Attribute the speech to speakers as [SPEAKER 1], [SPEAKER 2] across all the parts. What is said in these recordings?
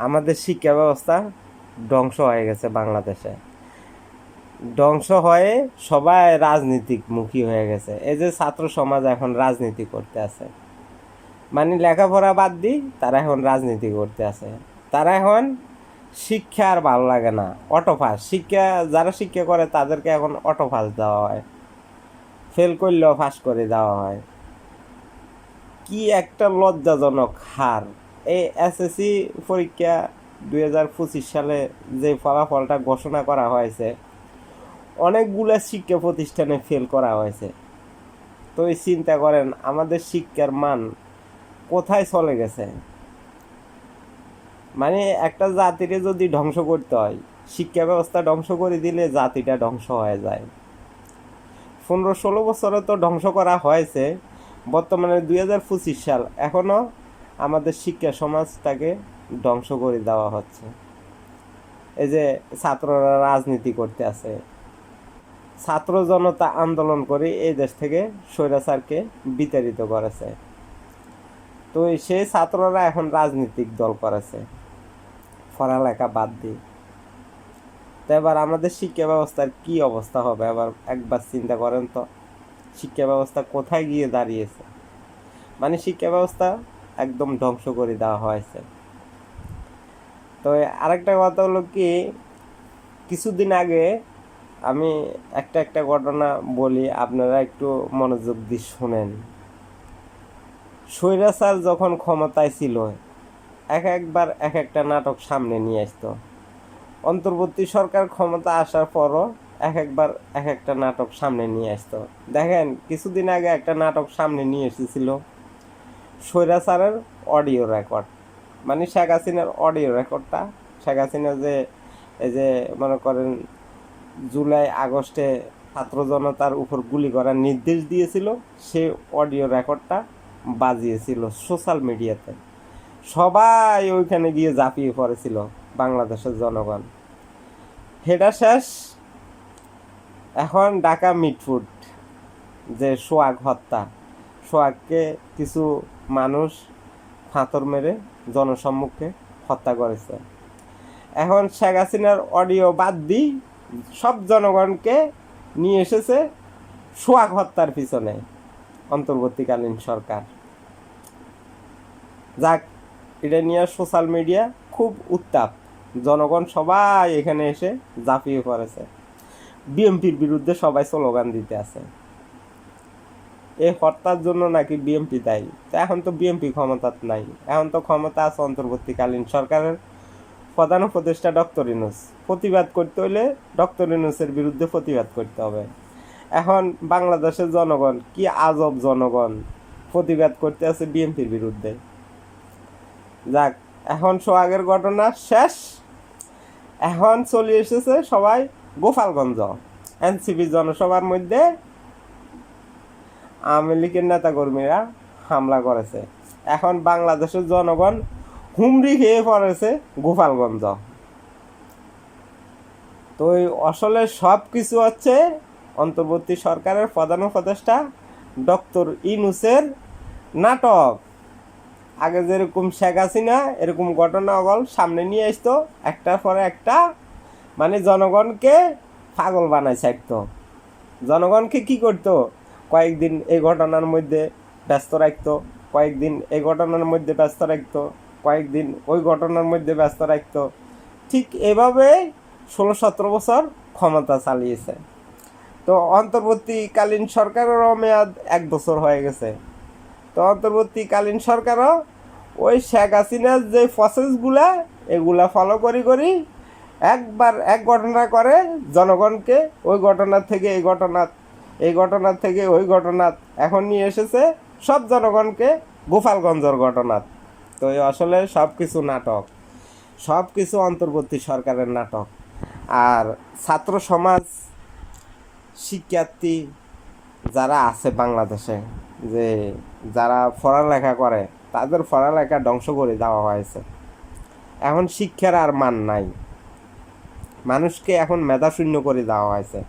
[SPEAKER 1] আমাদের শিক্ষা ব্যবস্থা ধ্বংস হয়ে গেছে বাংলাদেশে। ধ্বংস হয়ে সবাই রাজনীতিক মুখী হয়ে গেছে। এই যে ছাত্র সমাজ এখন রাজনীতি করতে আছে। মানে লেখাপড়া বাদ দিই তারা এখন রাজনীতি করতে আছে। তারা এখন শিক্ষা আর ভালো লাগে না। অটোপাস শিক্ষা, যারা শিক্ষা করে তাদেরকে এখন অটোপাস দেওয়া হয়। ফেল করলেও ফাঁস করে দেওয়া হয়। কি একটা লজ্জাজনক হার। এই এসএসসি পরীক্ষা দুই হাজার পঁচিশ সালে যে ফলাফলটা ঘোষণা করা হয়েছে, অনেকগুলো শিক্ষা প্রতিষ্ঠানে ফেল করা হয়েছে। তো এই চিন্তা করেন, আমাদের শিক্ষার মান কোথায় চলে গেছে? মানে একটা জাতিরে যদি ধ্বংস করতে হয়, শিক্ষা ব্যবস্থা ধ্বংস করে দিলে জাতিটা ধ্বংস হয়ে যায়। পনেরো ষোলো বছরে তো ধ্বংস করা হয়েছে, বর্তমানে দুই হাজার পঁচিশ সাল। এখনও আমাদের শিক্ষা সমাজটাকে ধ্বংস করে দেওয়া হচ্ছে। এই যে ছাত্ররা রাজনীতি করতে আছে, ছাত্র জনতা আন্দোলন করে এই দেশ থেকে স্বৈরাচারকে বিতাড়িত করেছে। তো সেই ছাত্ররা এখন রাজনৈতিক দল করেছে, পড়ালেখা বাদ দিয়ে। তো এবার আমাদের শিক্ষা ব্যবস্থার কি অবস্থা হবে? এবার একবার চিন্তা করেন তো, শিক্ষা ব্যবস্থা কোথায় গিয়ে দাঁড়িয়েছে? মানে শিক্ষা ব্যবস্থা একদম ধ্বংস করে দেওয়া হয়েছে। তো আরেকটা কথা হলো কি, কিছুদিন আগে আমি একটা একটা ঘটনা বলি, আপনারা একটু মনোযোগ দিয়ে শুনেন। স্বৈরাচার যখন ক্ষমতায় ছিল, এক একবার এক একটা নাটক সামনে নিয়ে আসতো। অন্তর্বর্তী সরকার ক্ষমতা আসার পরও এক একবার এক একটা নাটক সামনে নিয়ে আসতো। দেখেন, কিছুদিন আগে একটা নাটক সামনে নিয়ে এসেছিল। স্বৈরাচারের অডিও রেকর্ড। মানে শেখ হাসিনার অডিও রেকর্ডটা। শেখ হাসিনা যে, এই যে মনে করেন জুলাই, আগস্টে ছাত্র জনতার উপর গুলি করার নির্দেশ দিয়েছিল, সে অডিও রেকর্ডটা বাজিয়েছিল সোশ্যাল মিডিয়াতে। সবাই ওইখানে গিয়ে ঝাঁপিয়ে পড়েছিল বাংলাদেশের জনগণ। হেডা শেষ। এখন ঢাকা মিটফুড যে সোয়াগ হত্যা। সোয়াগকে কিছু মানুষ ফাঁতর মেরে জনসম্মুখে হত্যা করেছে। এখন শেখ হাসিনার অডিও বাদ দিই সব জনগণকে নিয়ে এসেছে সোয়াগ হত্যার পিছনে অন্তর্বর্তীকালীন সরকার। যাক, এটা নিয়ে সোশ্যাল মিডিয়া খুব উত্তাপ। জনগণ সবাই এখানে এসে ঝাঁপিয়ে পড়েছে। বিএমপির বিরুদ্ধে সবাই স্লোগান দিতে আছে। এই হত্যার জন্য নাকি বিএমপি দায়ী? তো এখন তো বিএমপি ক্ষমতা নাই। এখন তো ক্ষমতা আছে অন্তর্বর্তীকালীন সরকারের প্রধান উপদেষ্টা ডক্টর ইনুস প্রতিবাদ করতে হলে ডক্টর ইনুসের বিরুদ্ধে প্রতিবাদ করতে হবে। এখন বাংলাদেশের জনগণ কি আজব জনগণ প্রতিবাদ করতে আছে বিএনপির বিরুদ্ধে? যাক, এখন সোহাগের ঘটনা শেষ। এখন চলে এসেছে সবাই গোপালগঞ্জ। এনসিপি জনসভার মধ্যে আওয়ামী লীগের নেতাকর্মীরা হামলা করেছে। এখন বাংলাদেশের জনগণ হুমড়ি খেয়ে পড়েছে গোপালগঞ্জ। তো আসলে সব কিছু হচ্ছে অন্তর্বর্তী সরকারের প্রধান উপদেষ্টা ডক্টর ইনুসের নাটক। আগে যেরকম শেখ হাসিনা এরকম ঘটনা অগল সামনে নিয়ে আসতো, একটার পরে একটা মানে জনগণকে পাগল বানায় ছাড়তো। জনগণকে কি করতো? কয়েকদিন এই ঘটনার মধ্যে ব্যস্ত রাখতো, কয়েকদিন এই ঘটনার মধ্যে ব্যস্ত রাখতো, কয়েকদিন ওই ঘটনার মধ্যে ব্যস্ত রাখতো। ঠিক এভাবে ষোলো সতেরো বছর ক্ষমতা চালিয়েছে। তো অন্তর্বর্তীকালীন সরকারেরও মেয়াদ এক বছর হয়ে গেছে। তো অন্তর্বর্তীকালীন সরকারও ওই শেখ হাসিনার যে প্রসেসগুলা এগুলা ফলো করি করি একবার এক ঘটনা করে জনগণকে ওই ঘটনা থেকে এই ঘটনা এই ঘটনা থেকে ওই ঘটনা এখন নিয়ে এসেছে সব জনগণকে গোপালগঞ্জের ঘটনা। তো আসলে সব কিছু নাটক সব কিছু অন্তর্বর্তী সরকারের নাটক। আর ছাত্র সমাজ, শিক্ষার্থী যারা আছে বাংলাদেশে, যে যারা পড়ালেখা করে, তাদের পড়ালেখা ধ্বংস করে দেওয়া হয়েছে। এখন শিক্ষার আর মান নাই। মানুষকে এখন মেধাশূন্য করে দেওয়া হয়েছে।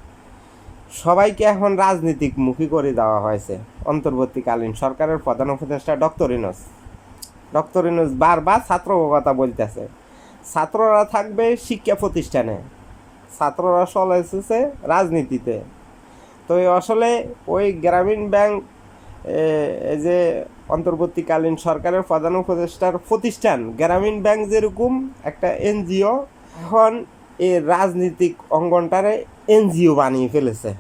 [SPEAKER 1] সবাইকে এখন রাজনীতিক মুখী করে দেওয়া হয়েছে অন্তর্বর্তীকালীন সরকারের প্রধান উপদেষ্টা ডক্টর ইনোস ডক্টর ইনোস বারবার ছাত্র কথা বলতেছে, ছাত্ররা থাকবে শিক্ষা প্রতিষ্ঠানে, ছাত্ররা চলে এসেছে রাজনীতিতে। তো আসলে ওই গ্রামীণ ব্যাংক যে অন্তর্বর্তীকালীন সরকারের প্রধান উপদেষ্টার প্রতিষ্ঠান, গ্রামীণ ব্যাংক যেরকম একটা এনজিও, এখন এই রাজনীতিক অঙ্গনটারে এনজিও বানিয়ে ফেলেছে।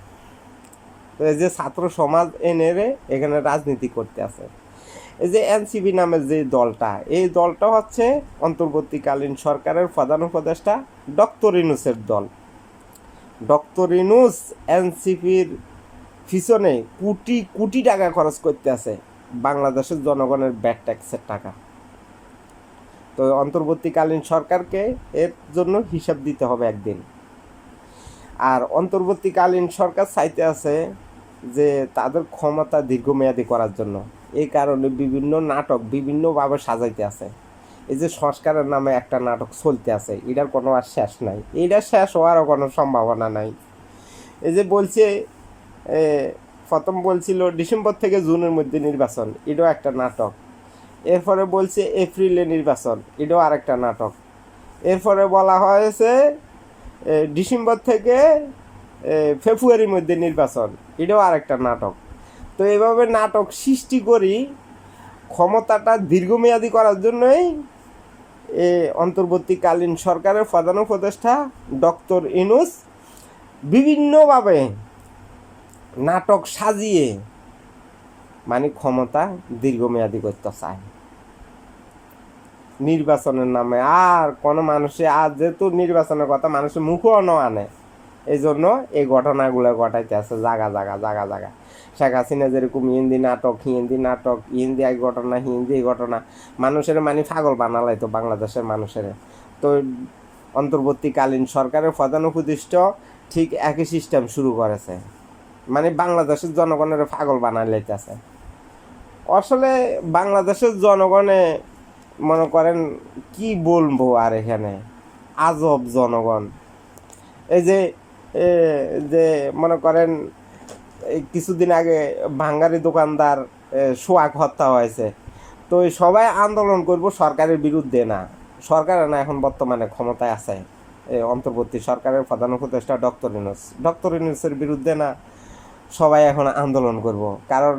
[SPEAKER 1] এই যে ছাত্র সমাজ এনে এখানে রাজনীতি করতে আছে। এই যে এনসিপি নামের যে দলটা, এই দলটা হচ্ছে অন্তর্বর্তীকালীন সরকারের প্রধান উপদেষ্টা ডক্টর ইনুসের দল। ডক্টর ইনুস এনসিপির পিছনে কোটি কোটি টাকা খরচ করতে আছে বাংলাদেশের জনগণের ব্যাট ট্যাক্সের টাকা। তো অন্তর্বর্তীকালীন সরকারকে এর জন্য হিসাব দিতে হবে একদিন। আর অন্তর্বর্তীকালীন সরকার চাইতে আছে যে তাদের ক্ষমতা দীর্ঘমেয়াদী করার জন্য। এই কারণে বিভিন্ন নাটক বিভিন্নভাবে সাজাইতে আছে। এই যে সংস্কারের নামে একটা নাটক চলতে আছে, এটার কোনো আর শেষ নাই। এটা শেষ হওয়ারও কোনো সম্ভাবনা নাই। এই যে বলছে প্রথম বলছিল ডিসেম্বর থেকে জুনের মধ্যে নির্বাচন, এটাও একটা নাটক। এরপরে বলছে এপ্রিলে নির্বাচন, এটাও আরেকটা নাটক। এরপরে বলা হয়েছে ডিসেম্বর থেকে ফেব্রুয়ারির মধ্যে নির্বাচন। এটাও আরেকটা নাটক। তো এভাবে নাটক সৃষ্টি করি, ক্ষমতাটা দীর্ঘমেয়াদী করার জন্যই এ, অন্তর্বর্তীকালীন সরকারের প্রধান উপদেষ্টা ডক্টর ইনুস বিভিন্নভাবে নাটক সাজিয়ে মানে ক্ষমতা দীর্ঘমেয়াদী করতে চায়। নির্বাচনের নামে। আর কোনো মানুষে আর যেহেতু নির্বাচনের কথা মানুষের মুখও ন আনে। এই জন্য এই ঘটনাগুলো ঘটাইতে আছে জাগা জাগা জাগা জাগা। শেখ হাসিনা যেরকম হিন্দি নাটক হিন্দি নাটক, হিন্দি এক ঘটনা, হিন্দি এই ঘটনা, মানুষের মানে পাগল বানালাই তো বাংলাদেশের মানুষের। তো অন্তর্বর্তীকালীন সরকারের প্রধান উপদিষ্ট ঠিক একই সিস্টেম শুরু করেছে। মানে বাংলাদেশের জনগণের পাগল বানাই লাইতেছে আসলে বাংলাদেশের জনগণে মনে করেন, কি বলব আর এখানে? আজব জনগণ। এই যে যে মনে করেন কিছুদিন আগে ভাঙ্গারি দোকানদার সোয়াক হত্যা হয়েছে। তো সবাই আন্দোলন করব সরকারের বিরুদ্ধে না। সরকার না, এখন বর্তমানে ক্ষমতায় আছে। অন্তর্বর্তী সরকারের প্রধান উপদেষ্টা ডক্টর ইনুস ডক্টর ইনুসের বিরুদ্ধে না সবাই এখন আন্দোলন করব। কারণ,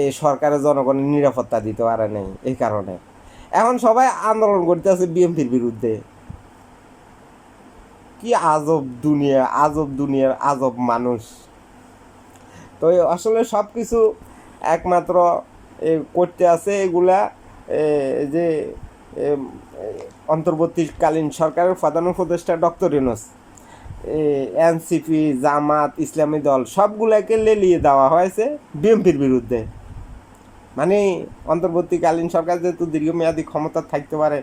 [SPEAKER 1] এই সরকারের জনগণের নিরাপত্তা দিতে পারে নাই এই কারণে। এখন সবাই আন্দোলন করতে আছে বিএনপির বিরুদ্ধে। কি আজব দুনিয়া, আজব দুনিয়ার আজব মানুষ। তো আসলে সব কিছু একমাত্র করতে আছে এগুলা যে অন্তর্বর্তীকালীন সরকারের প্রধান উপদেষ্টা ডক্টর ইউনুস এনসিপি, জামাত, ইসলামী দল সবগুলাকে লেলিয়ে দেওয়া হয়েছে বিএনপির বিরুদ্ধে। মানে অন্তর্বর্তীকালীন সরকার যেহেতু দীর্ঘমেয়াদী ক্ষমতা থাকতে পারে,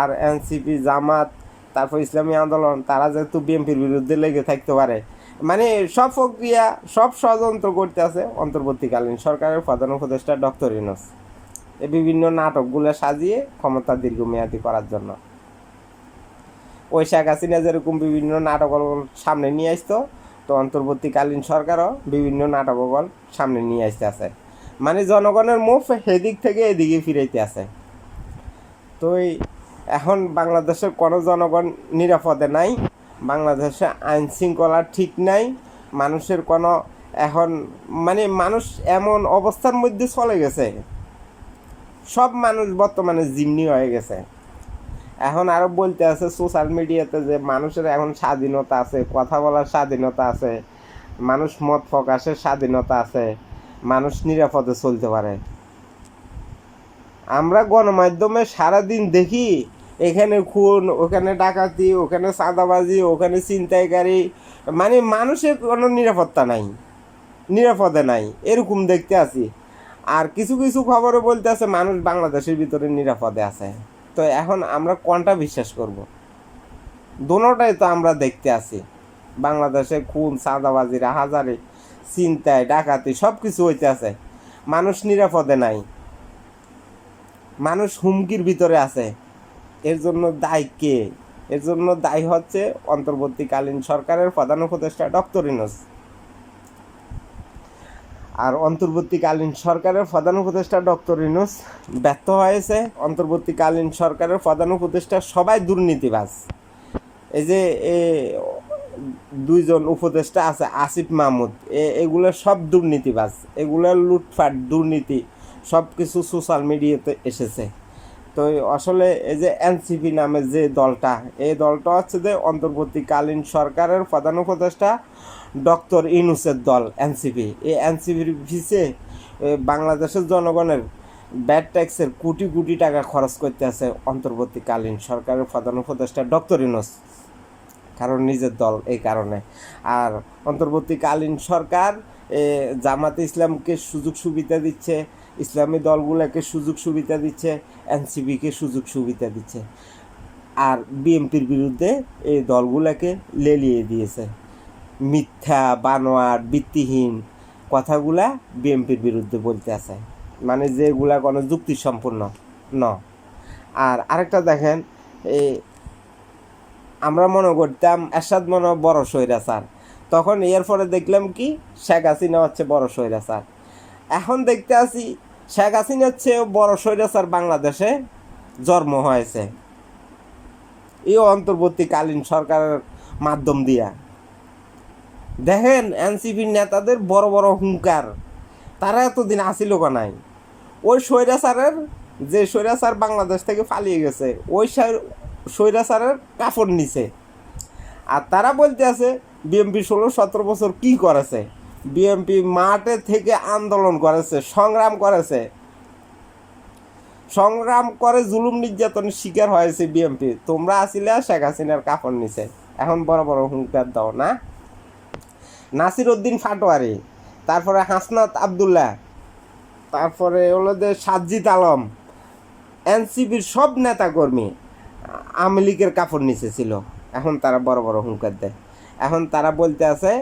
[SPEAKER 1] আর এনসিপি, জামাত, তারপর ইসলামী আন্দোলন, তারা যেহেতু বিএনপির বিরুদ্ধে লেগে থাকতে পারে মানে সব প্রক্রিয়া, সব ষড়যন্ত্র করতে আছে অন্তর্বর্তীকালীন সরকারের প্রধান উপদেষ্টা ডক্টর ইউনুস। এই বিভিন্ন নাটকগুলো সাজিয়ে ক্ষমতা দীর্ঘমেয়াদী করার জন্য। ওই শেখ হাসিনা যেরকম বিভিন্ন নাটকল সামনে নিয়ে আসতো, তো অন্তর্বর্তীকালীন সরকারও বিভিন্ন নাটকল সামনে নিয়ে আসতে আছে। মানে জনগণের মুখ সেদিক থেকে এদিকে ফিরাইতে আছে। তো এখন বাংলাদেশের কোনো জনগণ নিরাপদে নাই, বাংলাদেশে আইন শৃঙ্খলা ঠিক নাই, মানুষের কোনো এখন মানে মানুষ এমন অবস্থার মধ্যে চলে গেছে। সব মানুষ বর্তমানে জিমনি হয়ে গেছে। এখন আরও বলতে আছে সোশ্যাল মিডিয়াতে যে মানুষের এখন স্বাধীনতা আছে, কথা বলার স্বাধীনতা আছে, মানুষ মত প্রকাশের স্বাধীনতা আছে। মানুষ নিরাপদে চলতে পারে। আমরা গণমাধ্যমে সারাদিন দেখি, এখানে খুন, ওখানে ডাকাতি, ওখানে চাঁদাবাজি, ওখানে ছিনতাইকারী মানে মানুষের কোনো নিরাপত্তা নাই, নিরাপদে নাই, এরকম দেখতে আছি। আর কিছু কিছু খবরে বলতে আছে, মানুষ বাংলাদেশের ভিতরে নিরাপদে আছে। তো এখন আমরা কোনটা বিশ্বাস করব? দোনোটাই তো আমরা দেখতে আছি। বাংলাদেশে খুন চাঁদাবাজি রাহাজারি চিন্তায়, ডাকাতি সব কিছু হইতে আছে। মানুষ নিরাপদে নাই। মানুষ হুমকির ভিতরে আছে। এর জন্য দায় কে? এর জন্য দায়ী হচ্ছে অন্তর্বর্তীকালীন সরকারের প্রধান উপদেষ্টা ডক্টর ইনোস আর অন্তর্বর্তীকালীন সরকারের প্রধান উপদেষ্টা ডক্টর ইনুস ব্যর্থ হয়েছে। অন্তর্বর্তীকালীন সরকারের প্রধান উপদেষ্টা সবাই দুর্নীতিবাজ। এই যে দুইজন উপদেষ্টা আছে আসিফ মাহমুদ। এগুলো সব দুর্নীতিবাজ। এগুলো লুটফাট দুর্নীতি সব কিছু সোশ্যাল মিডিয়াতে এসেছে। তো আসলে এই যে এনসিপি নামে যে দলটা এই দলটা হচ্ছে যে অন্তর্বর্তীকালীন সরকারের প্রধান উপদেষ্টা ডক্টর ইনুসের দল এনসিপি। এই এনসিপির এ, বাংলাদেশের জনগণের ব্যাড ট্যাক্সের কোটি কোটি টাকা খরচ করতে আছে অন্তর্বর্তীকালীন সরকারের প্রধান উপদেষ্টা ডক্টর ইনুস কারণ নিজের দল এই কারণে। আর অন্তর্বর্তীকালীন সরকার জামাতে ইসলামকে সুযোগ সুবিধা দিচ্ছে, ইসলামী দলগুলোকে সুযোগ সুবিধা দিচ্ছে, এনসিপিকে সুযোগ সুবিধা দিচ্ছে। আর বিএনপির বিরুদ্ধে এই দলগুলোকে লেলিয়ে দিয়েছে। মিথ্যা বানোয়ার ভিত্তিহীন কথাগুলা বিএনপির বিরুদ্ধে বলতে আছে। মানে যেগুলা কোনো যুক্তিসম্পন্ন ন। আর আরেকটা দেখেন এই আমরা মনে করতাম এরশাদ মনে বড় স্বৈরাচার তখন এর পরে দেখলাম কি, শেখ হাসিনা হচ্ছে বড় স্বৈরাচার এখন দেখতে আছি শেখ হাসিনার চেয়ে বড় সৈরা স্বৈরাচার বাংলাদেশে জন্ম হয়েছে। এই অন্তর্বর্তীকালীন সরকারের মাধ্যম দিয়া। দেখেন, এনসিপির নেতাদের বড় বড় হুঙ্কার, তারা এতদিন আসিল নাই। ওই সৈরা স্বৈরাচারের যে সৈরা স্বৈরাচার বাংলাদেশ থেকে পালিয়ে গেছে, ওই স্বৈরাচারের কাপড় নিছে। আর তারা বলতে আছে, বিএমপি ষোলো সতেরো বছর কি করেছে? বিএমপি মাঠে থেকে আন্দোলন করেছে, সংগ্রাম করেছে। সংগ্রাম করে জুলুম নির্যাতনের শিকার হয়েছে বিএমপি। তোমরা আসিলে শেখ হাসিনার কাপড় নিছে। এখন বড় বড় হুঙ্কার দাও, না? নাসির উদ্দিন ফাটোয়ারি, তারপরে হাসনাত আবদুল্লাহ, তারপরে হলো যে সাজ্জিদ আলম, এনসিপির সব নেতাকর্মী আওয়ামী লীগের কাপড় নিচে ছিল। এখন তারা বড় বড় হুঙ্কার দেয়। এখন তারা বলতে আছে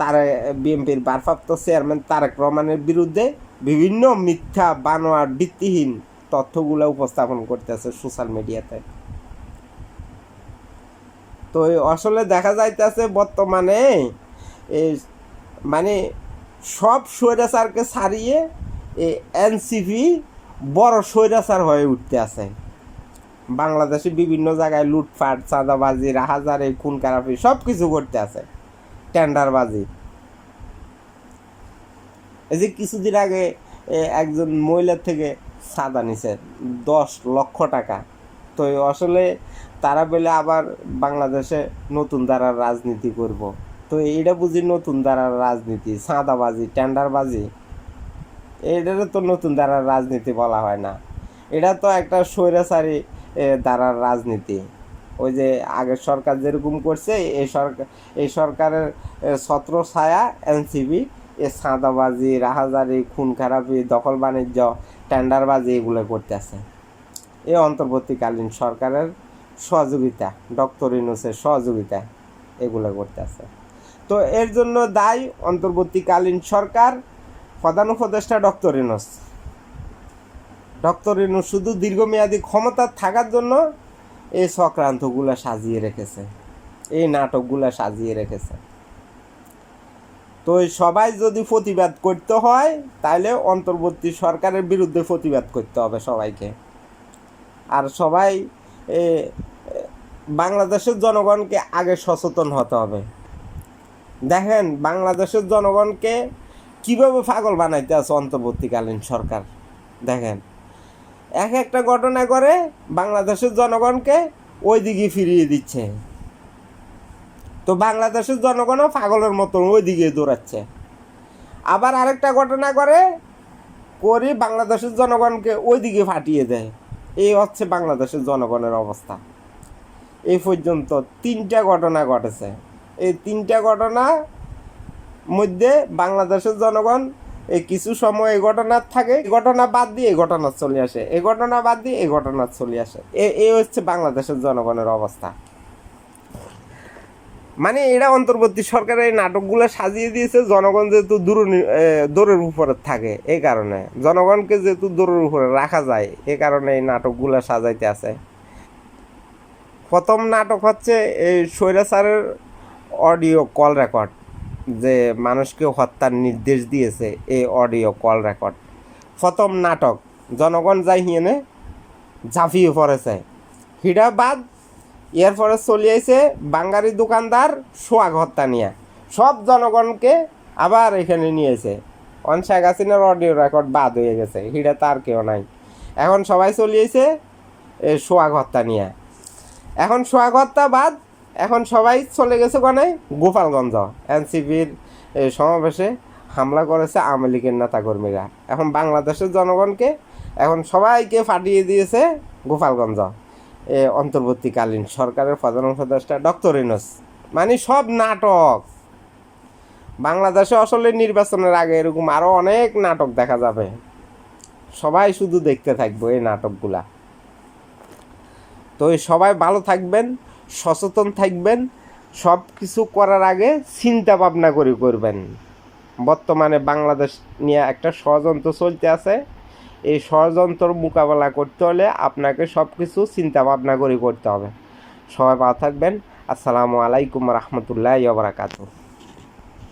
[SPEAKER 1] তারা, বিএনপির ভারপ্রাপ্ত চেয়ারম্যান তারেক রহমানের বিরুদ্ধে বিভিন্ন মিথ্যা, বানোয়ার, ভিত্তিহীন তথ্যগুলো উপস্থাপন করতেছে সোশ্যাল মিডিয়াতে। তো আসলে দেখা যাইতেছে বর্তমানে মানে সব স্বৈরাচারকে ছাড়িয়ে এনসিপি বড় স্বৈরাচার হয়ে উঠতে আছে। বাংলাদেশে বিভিন্ন জায়গায় লুটপাট, চাঁদাবাজি রাহাজারি খুন খারাপি সব কিছু করতে আছে। টেন্ডারবাজি। এই যে কিছুদিন আগে একজন মহিলার থেকে চাঁদা নিছে, দশ লক্ষ টাকা। তো আসলে তারা বলে আবার বাংলাদেশে নতুন ধারার রাজনীতি করব। তো এটা বুঝি নতুন ধারার রাজনীতি, চাঁদাবাজি, টেন্ডারবাজি। এটারে তো নতুন ধারার রাজনীতি বলা হয় না। এটা তো একটা স্বৈরাচারী এ, ধারার রাজনীতি। ওই যে আগের সরকার যেরকম করছে এই সরকার এই সরকারের ছত্র ছায়া এনসিবি এ সাঁদাবাজি রাহাজারি খুন খারাপি দখল বাণিজ্য টেন্ডারবাজি এগুলো করতেছে। এই অন্তর্বর্তীকালীন সরকারের সহযোগিতা ডক্টর ইনুসের সহযোগিতা এগুলো করতেছে। তো এর জন্য দায়ী অন্তর্বর্তীকালীন সরকার প্রধান উপদেষ্টা ডক্টর ইনুস ডক্টর ইনুস শুধু দীর্ঘমেয়াদী ক্ষমতা থাকার জন্য এই চক্রান্তগুলো সাজিয়ে রেখেছে। এই নাটকগুলো সাজিয়ে রেখেছে। তো সবাই যদি প্রতিবাদ করতে হয় তাহলে অন্তর্বর্তী সরকারের বিরুদ্ধে প্রতিবাদ করতে হবে সবাইকে। আর সবাই বাংলাদেশের জনগণকে আগে সচেতন হতে হবে। দেখেন, বাংলাদেশের জনগণকে কীভাবে পাগল বানাইতে আছে অন্তর্বর্তীকালীন সরকার? দেখেন এক একটা ঘটনা করে বাংলাদেশের জনগণকে ওই দিকে ফিরিয়ে দিচ্ছে। তো বাংলাদেশের জনগণও পাগলের মতন ওই দিকে দৌড়াচ্ছে। আবার আরেকটা ঘটনা করে করে বাংলাদেশের জনগণকে ওই দিকে ফাটিয়ে দেয়। এই হচ্ছে বাংলাদেশের জনগণের অবস্থা। এই পর্যন্ত তিনটা ঘটনা ঘটেছে। এই তিনটা ঘটনা মধ্যে বাংলাদেশের জনগণ এই কিছু সময় এই ঘটনা থাকে, এই ঘটনা বাদ দিয়ে এই ঘটনা চলে আসে, এই ঘটনা বাদ দিয়ে এই ঘটনা চলে আসে। এ- হচ্ছে বাংলাদেশের জনগণের অবস্থা। মানে এরা অন্তর্বর্তী সরকারের এই নাটকগুলো সাজিয়ে দিয়েছে, জনগণ যেহেতু দূর দূরের উপরে থাকে এই কারণে। জনগণকে যেহেতু দূরের উপরে রাখা যায় এই কারণে এই নাটকগুলো সাজাইতে আছে। প্রথম নাটক হচ্ছে এই স্বৈরাচারের অডিও কল রেকর্ড। যে মানুষকে হত্যার নির্দেশ দিয়েছে এই অডিও কল রেকর্ড। প্রথম নাটক, জনগণ যাই হিয়েনে ঝাঁপিয়ে পড়েছে। হিডা বাদ, এরপরে চলে আইছে বাঙালি দোকানদার সোয়াগ হত্যা নিয়ে সব জনগণকে আবার এখানে নিয়েছে অন শেখ হাসিনার অডিও রেকর্ড বাদ হয়ে গেছে হিডা তার কেউ নাই। এখন সবাই চলিয়েছে সোয়াগ হত্যা নিয়ে এখন সোয়াগ হত্যা বাদ এখন সবাই চলে গেছে কোনে গোপালগঞ্জ এনসিপির সমাবেশে হামলা করেছে আওয়ামী লীগের নেতাকর্মীরা। এখন বাংলাদেশের জনগণকে এখন সবাইকে ফাটিয়ে দিয়েছে গোপালগঞ্জ। এ, অন্তর্বর্তীকালীন সরকারের প্রধান উপদেষ্টা ডক্টর ইনোস মানে সব নাটক। বাংলাদেশে আসলে নির্বাচনের আগে এরকম আরও অনেক নাটক দেখা যাবে। সবাই শুধু দেখতে থাকব এই নাটকগুলা। তো সবাই ভালো থাকবেন। সচেতন থাকবেন, সব কিছু করার আগে চিন্তা ভাবনা করে করবেন। বর্তমানে বাংলাদেশ নিয়ে একটা ষড়যন্ত্র চলতে আছে। এই ষড়যন্ত্র মোকাবেলা করতে হলে আপনাকে সব কিছু চিন্তা ভাবনা করে করতে হবে। সবাই ভালো থাকবেন। আসসালামু আলাইকুম রহমতুল্লাহ বারাকাতু